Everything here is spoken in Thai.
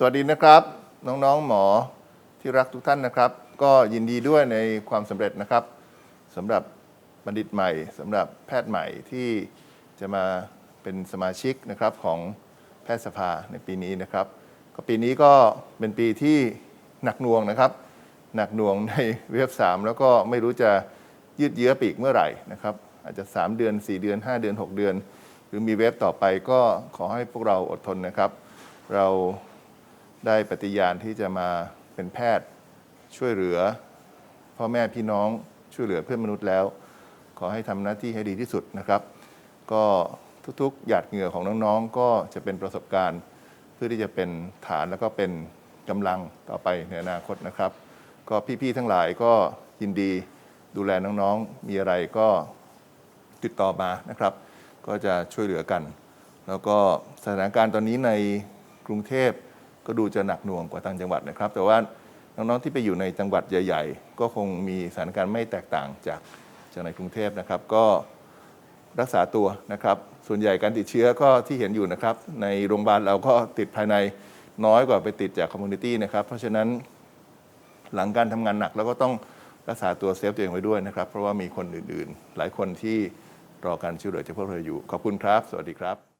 สวัสดีนะครับ น้องๆหมอที่รักทุกท่านนะครับ ก็ยินดีด้วยในความสำเร็จนะครับสำหรับบัณฑิตใหม่สำหรับแพทย์ใหม่ที่จะมาเป็นสมาชิกนะครับของแพทยสภาในปีนี้นะครับ ก็ปีนี้ก็เป็นปีที่หนักหน่วงนะครับ หนักหน่วงในเว็บ3แล้วก็ไม่รู้จะยืดเยื้อปีกเมื่อไหร่นะครับ อาจจะ 3 เดือน 4 เดือน 5 เดือน 6 เดือน หรือมีเว็บต่อไปก็ขอให้พวกเราอดทนนะครับ เรา ได้ปฏิญาณที่จะมาเป็นแพทย์ช่วยเหลือ พ่อแม่พี่น้องช่วยเหลือเพื่อนมนุษย์แล้ว ขอให้ทำหน้าที่ให้ดีที่สุดนะครับ ก็ทุกๆ หยาดเหงื่อของน้องๆ ก็จะเป็นประสบการณ์ เพื่อที่จะเป็นฐานแล้วก็เป็นกำลังต่อไปในอนาคตนะครับ ก็พี่ๆทั้งหลายก็ยินดีดูแลน้องๆมีอะไรก็ติดต่อมานะครับ ก็จะช่วยเหลือกัน แล้วก็สถานการณ์ตอนนี้ในกรุงเทพ ก็ดูจะหนักหน่วงกว่าต่างจังหวัดนะครับ แต่ว่าน้องๆที่ไปอยู่ในจังหวัดใหญ่ ๆ ก็คงมีสถานการณ์ไม่แตกต่างจากจากในกรุงเทพนะครับ ก็รักษาตัวนะครับ ส่วนใหญ่การติดเชื้อก็ที่เห็นอยู่นะครับ ในโรงพยาบาลเราก็ติดภายในน้อยกว่าไปติดจากคอมมูนิตี้นะครับ เพราะฉะนั้นหลังการทำงานหนักแล้วก็ต้องรักษาตัวเซฟตัวเองไว้ด้วยนะครับ เพราะว่ามีคนอื่นๆ หลายคนที่รอการช่วยเหลือจากพวกเราอยู่ ขอบคุณครับ สวัสดีครับ